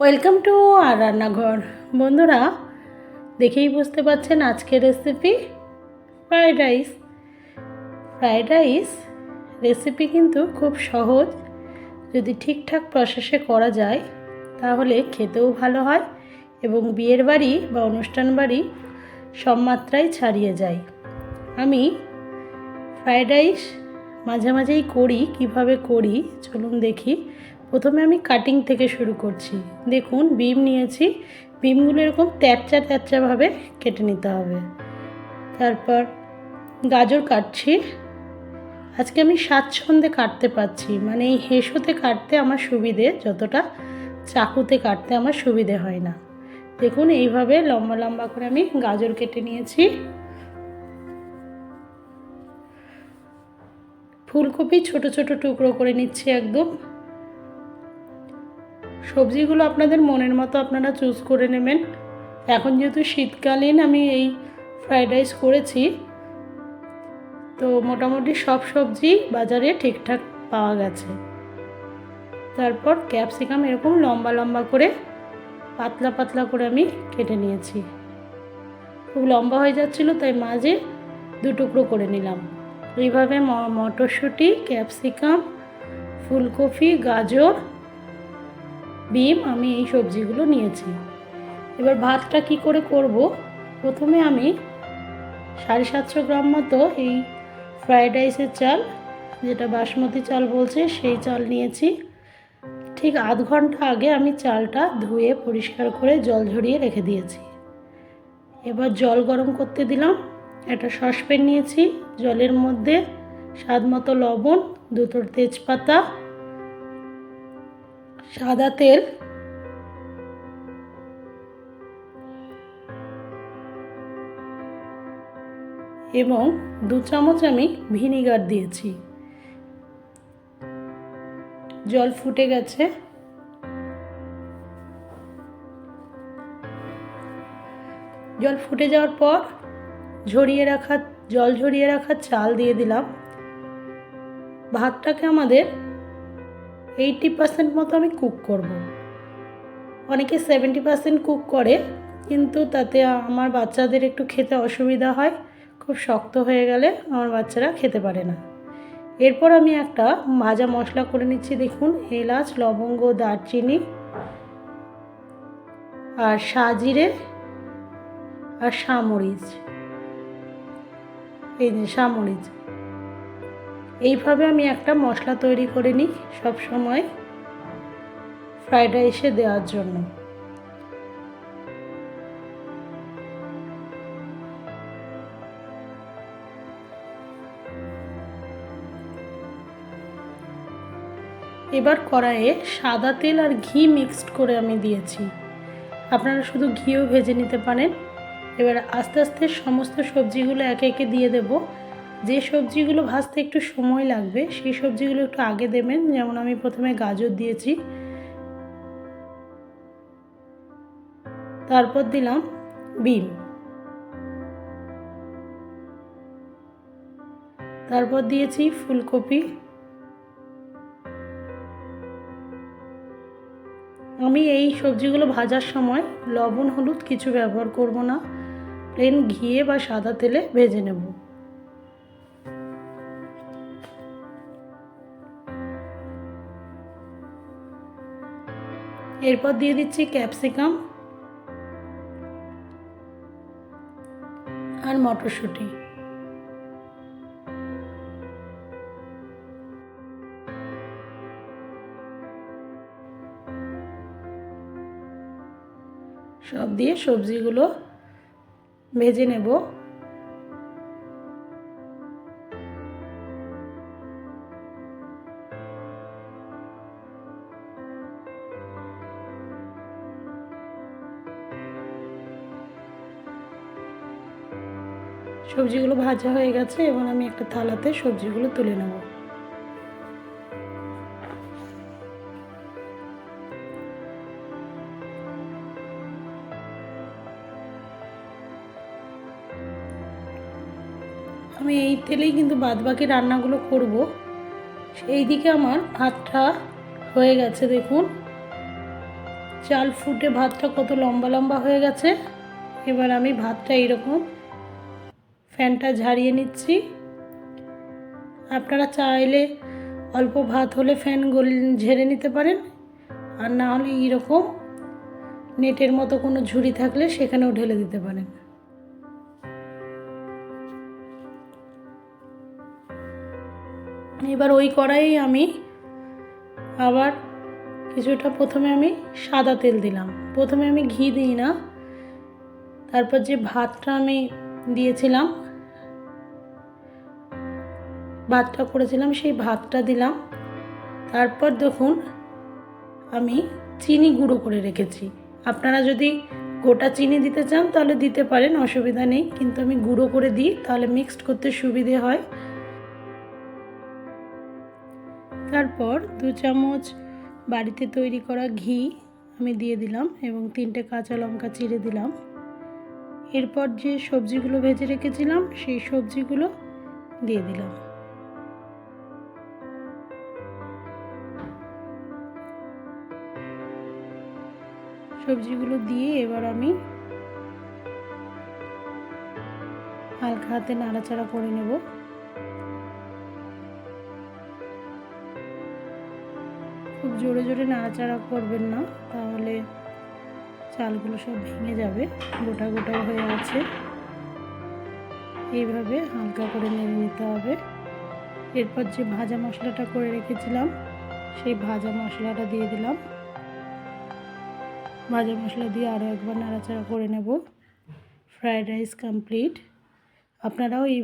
Welcome to আর রান্নাঘর। বন্ধুরা, দেখেই বুঝতে পারছেন আজকের recipe fried rice fried rice recipe কিন্তু খুব সহজ। যদি ঠিকঠাক প্রসেসে করা যায়, তাহলে খেতেও ভালো হয় এবং বিয়ের বাড়ি বা অনুষ্ঠান বাড়ি সব মাত্রায় ছাড়িয়ে যায়। আমি ফ্রায়েড রাইস মাঝে মাঝেই করি। কীভাবে করি? চলুন দেখি। প্রথমে আমি কাটিং থেকে শুরু করছি। দেখুন বিম নিয়েছি। বিমগুলো এরকম ট্যাপচা ট্যাপচাভাবে কেটে নিতে হবে। তারপর গাজর কাটছি। আজকে আমি স্বাচ্ছন্দ্যে কাটতে পারছি। মানে এই হেসোতে কাটতে আমার সুবিধে, যতটা চাকুতে কাটতে আমার সুবিধে হয় না। দেখুন, এইভাবে লম্বা লম্বা করে আমি গাজর কেটে নিয়েছি। ফুলকপি ছোট ছোট টুকরো করে নিচ্ছি একদম। সবজিগুলো আপনাদের মনের মতো আপনারা চুজ করে নেবেন। এখন যেহেতু শীতকালীন আমি এই ফ্রায়েড রাইস করেছি, তো মোটামুটি সব সবজি বাজারে ঠিকঠাক পাওয়া গেছে। তারপর ক্যাপসিকাম এরকম লম্বা লম্বা করে পাতলা পাতলা করে আমি কেটে নিয়েছি। খুব লম্বা হয়ে যাচ্ছিল, তাই মাঝে দু টুকরো করে নিলাম। এইভাবে মটরশুঁটি ক্যাপসিকাম ফুলকপি, গাজর বিম, আমি এই সবজিগুলো নিয়েছি। এবার ভাতটা কি করে করব? প্রথমে আমি সাড়ে সাতশো গ্রাম মতো এই ফ্রায়েড রাইসের চাল, যেটা বাসমতি চাল বলছে, সেই চাল নিয়েছি। ঠিক আধ ঘণ্টা আগে আমি চালটা ধুয়ে পরিষ্কার করে জল ঝরিয়ে রেখে দিয়েছি। এবার জল গরম করতে দিলাম। একটা সসপ্যান নিয়েছি। জলের মধ্যে স্বাদ মতো লবণ দুটোর তেজপাতা সাদা তেল। এবং দু চামচ আমি ভিনিগার দিয়েছি। জল ফুটে গেছে। জল ফুটে যাওয়ার পর ঝরিয়ে রাখা, জল ঝরিয়ে রাখা চাল দিয়ে দিলাম। ভাতটাকে আমাদের এইটি পার্সেন্ট মতো আমি কুক করব। অনেকে সেভেন্টি পার্সেন্ট কুক করে, কিন্তু তাতে আমার বাচ্চাদের একটু খেতে অসুবিধা হয়, খুব শক্ত হয়ে গেলে আমার বাচ্চারা খেতে পারে না। এরপর আমি একটা ভাজা মশলা করে নিচ্ছি, দেখুন, এলাচ, লবঙ্গ, দারচিনি আর সাজিরে আর সামরিচ এই যে সামরিচ এইভাবে আমি একটা মশলা তৈরি করে নিই সময় ফ্রাইড রাইসে দেওয়ার জন্য। এবার কড়াইয়ে সাদা তেল আর ঘি মিক্সড করে আমি দিয়েছি। আপনারা শুধু ঘিও ভেজে নিতে পারেন। এবার আস্তে আস্তে সমস্ত সবজিগুলো একে একে দিয়ে দেব। যে সবজিগুলো ভাজতে একটু সময় লাগবে, সেই সবজিগুলো একটু আগে দেবেন। যেমন আমি প্রথমে গাজর দিয়েছি। তারপর দিলাম বিম তারপর দিয়েছি ফুলকপি। আমি এই সবজিগুলো ভাজার সময় লবণ, হলুদ কিছু ব্যবহার করব না। প্লেন ঘিয়ে বা সাদা তেলে ভেজে নেব। এরপর দিয়ে দিচ্ছি ক্যাপসিকাম আর মটরশুঁটি। সব দিয়ে সবজিগুলো ভেজে নেব। সবজিগুলো ভাজা হয়ে গেছে এবং আমি একটা থালাতে সবজিগুলো তুলে নেব। আমি এই তেলেই কিন্তু বাদবাকি রান্নাগুলো করব। সেই দিকে আমার ভাতটা হয়ে গেছে, দেখুন। চাল ফুটে ভাতটা কত লম্বা লম্বা হয়ে গেছে। এবার আমি ভাতটা এরকম ফ্যানটা ঝারিয়ে নিচ্ছি। আপনারা চাইলে অল্প ভাত হলে ফ্যান গল, ঝেড়ে নিতে পারেন। আর না হলে এরকম নেটের মতো কোনো ঝুড়ি থাকলে সেখানেও ঢেলে দিতে পারেন। এবার ওই কড়াই আমি আবার কিছুটা প্রথমে আমি সাদা তেল দিলাম। প্রথমে আমি ঘি দিই না। তারপর যে ভাতটা আমি দিয়েছিলাম ভাতটা করেছিলাম, সেই ভাতটা দিলাম। তারপর দেখুন, আমি চিনি গুঁড়ো করে রেখেছি। আপনারা যদি গোটা চিনি দিতে চান, তাহলে দিতে পারেন, অসুবিধা নেই। কিন্তু আমি গুঁড়ো করে দিই, তাহলে মিক্সড করতে সুবিধে হয়। তারপর দু চামচ বাড়িতে তৈরি করা ঘি আমি দিয়ে দিলাম এবং তিনটে কাঁচা লঙ্কা চিড়ে দিলাম। এরপর যে সবজিগুলো ভেজে রেখেছিলাম, সেই সবজিগুলো দিয়ে দিলাম। সবজিগুলো দিয়ে এবার আমি হালকা হাতে নাড়াচাড়া করে নেব। খুব জোরে জোরে নাড়াচাড়া করবেন না, তাহলে চালগুলো সব ভেঙে যাবে, গোটা গোটা হয়ে আছে। এইভাবে হালকা করে নেড়ে নিতে হবে। এরপর যে ভাজা মশলাটা করে রেখেছিলাম, সেই ভাজা মশলাটা দিয়ে দিলাম। ভাজা মশলা দিয়ে আরও একবার নাড়াচাড়া করে নেব। ফ্রায়েড রাইস কমপ্লিট আপনারাও এই